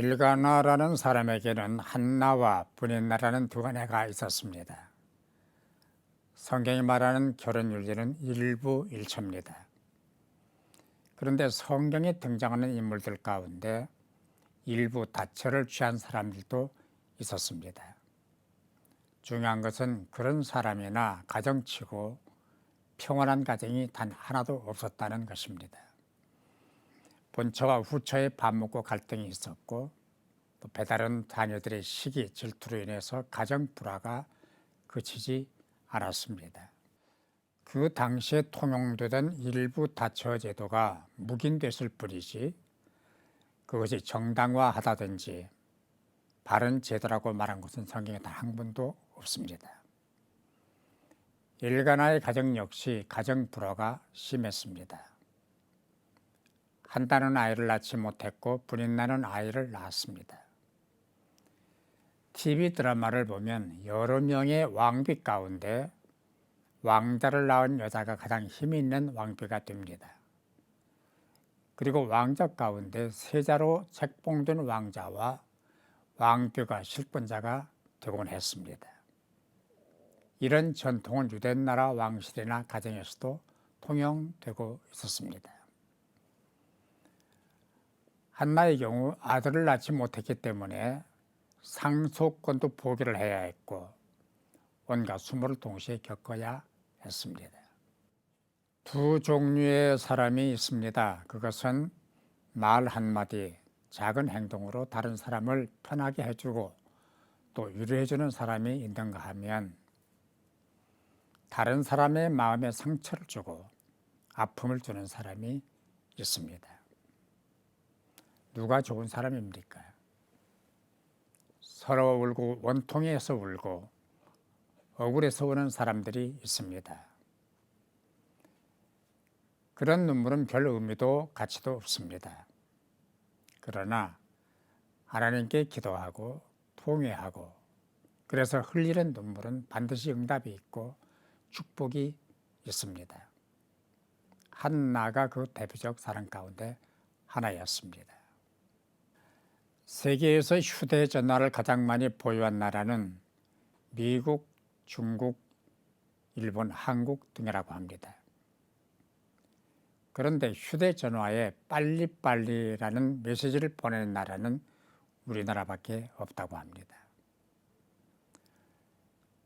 엘가나라는 사람에게는 한나와 분인나라는 두 아내가 있었습니다. 성경이 말하는 결혼 윤리는 일부 일처입니다. 그런데 성경에 등장하는 인물들 가운데 일부 다처를 취한 사람들도 있었습니다. 중요한 것은 그런 사람이나 가정치고 평온한 가정이 단 하나도 없었다는 것입니다. 본처와 후처의 밥 먹고 갈등이 있었고 또 배다른 자녀들의 시기 질투로 인해서 가정 불화가 그치지 않았습니다. 그 당시에 통용되던 일부 다처 제도가 묵인됐을 뿐이지 그것이 정당화하다든지 바른 제도라고 말한 것은 성경에 단 한 번도 없습니다. 일가나의 가정 역시 가정 불화가 심했습니다. 한다는 아이를 낳지 못했고 불이 나는 아이를 낳았습니다. TV 드라마를 보면 여러 명의 왕비 가운데 왕자를 낳은 여자가 가장 힘이 있는 왕비가 됩니다. 그리고 왕자 가운데 세자로 책봉된 왕자와 왕비가 실권자가 되곤 했습니다. 이런 전통은 유대나라 왕실이나 가정에서도 통용되고 있었습니다. 한나의 경우 아들을 낳지 못했기 때문에 상속권도 포기를 해야 했고 온갖 수모를 동시에 겪어야 했습니다. 두 종류의 사람이 있습니다. 그것은 말 한마디, 작은 행동으로 다른 사람을 편하게 해주고 또 위로해주는 사람이 있는가 하면 다른 사람의 마음에 상처를 주고 아픔을 주는 사람이 있습니다. 누가 좋은 사람입니까? 서로 울고 원통해서 울고 억울해서 우는 사람들이 있습니다. 그런 눈물은 별 의미도 가치도 없습니다. 그러나 하나님께 기도하고 통회하고 그래서 흘리는 눈물은 반드시 응답이 있고 축복이 있습니다. 한나가 그 대표적 사람 가운데 하나였습니다. 세계에서 휴대전화를 가장 많이 보유한 나라는 미국, 중국, 일본, 한국 등이라고 합니다. 그런데 휴대전화에 빨리빨리라는 메시지를 보내는 나라는 우리나라밖에 없다고 합니다.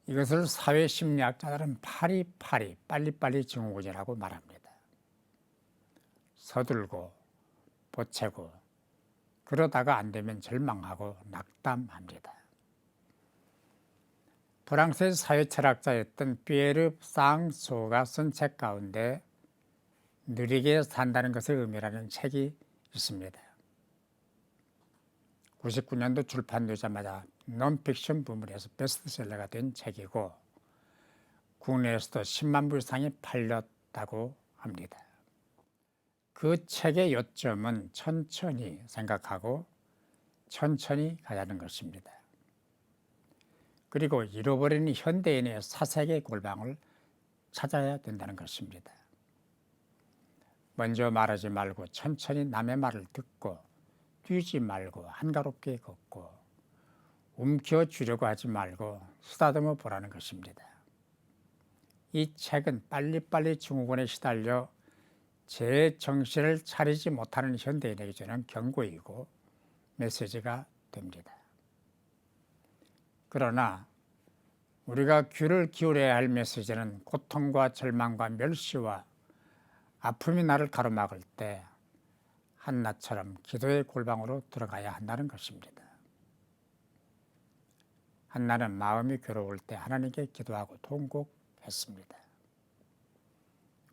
이것을 사회 심리학자들은 파리파리 빨리빨리 증후군이라고 말합니다. 서둘고 보채고 그러다가 안 되면 절망하고 낙담합니다. 프랑스의 사회철학자였던 피에르 쌍소가 쓴 책 가운데 느리게 산다는 것을 의미하는 책이 있습니다. 99년도 출판되자마자 논픽션 부문에서 베스트셀러가 된 책이고 국내에서도 10만 부 이상이 팔렸다고 합니다. 그 책의 요점은 천천히 생각하고 천천히 가자는 것입니다. 그리고 잃어버린 현대인의 사색의 골방을 찾아야 된다는 것입니다. 먼저 말하지 말고 천천히 남의 말을 듣고 뛰지 말고 한가롭게 걷고 움켜쥐려고 하지 말고 쓰다듬어 보라는 것입니다. 이 책은 빨리빨리 증후군에 시달려 제 정신을 차리지 못하는 현대인에게 주는 경고이고 메시지가 됩니다. 그러나 우리가 귀를 기울여야 할 메시지는 고통과 절망과 멸시와 아픔이 나를 가로막을 때 한나처럼 기도의 골방으로 들어가야 한다는 것입니다. 한나는 마음이 괴로울 때 하나님께 기도하고 통곡했습니다.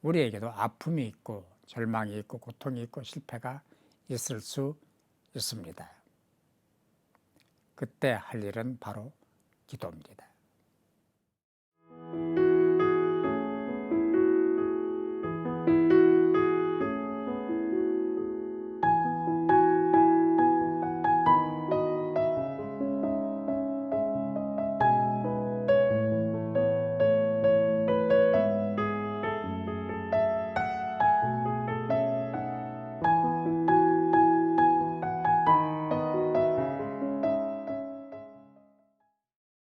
우리에게도 아픔이 있고 절망이 있고 고통이 있고 실패가 있을 수 있습니다. 그때 할 일은 바로 기도입니다.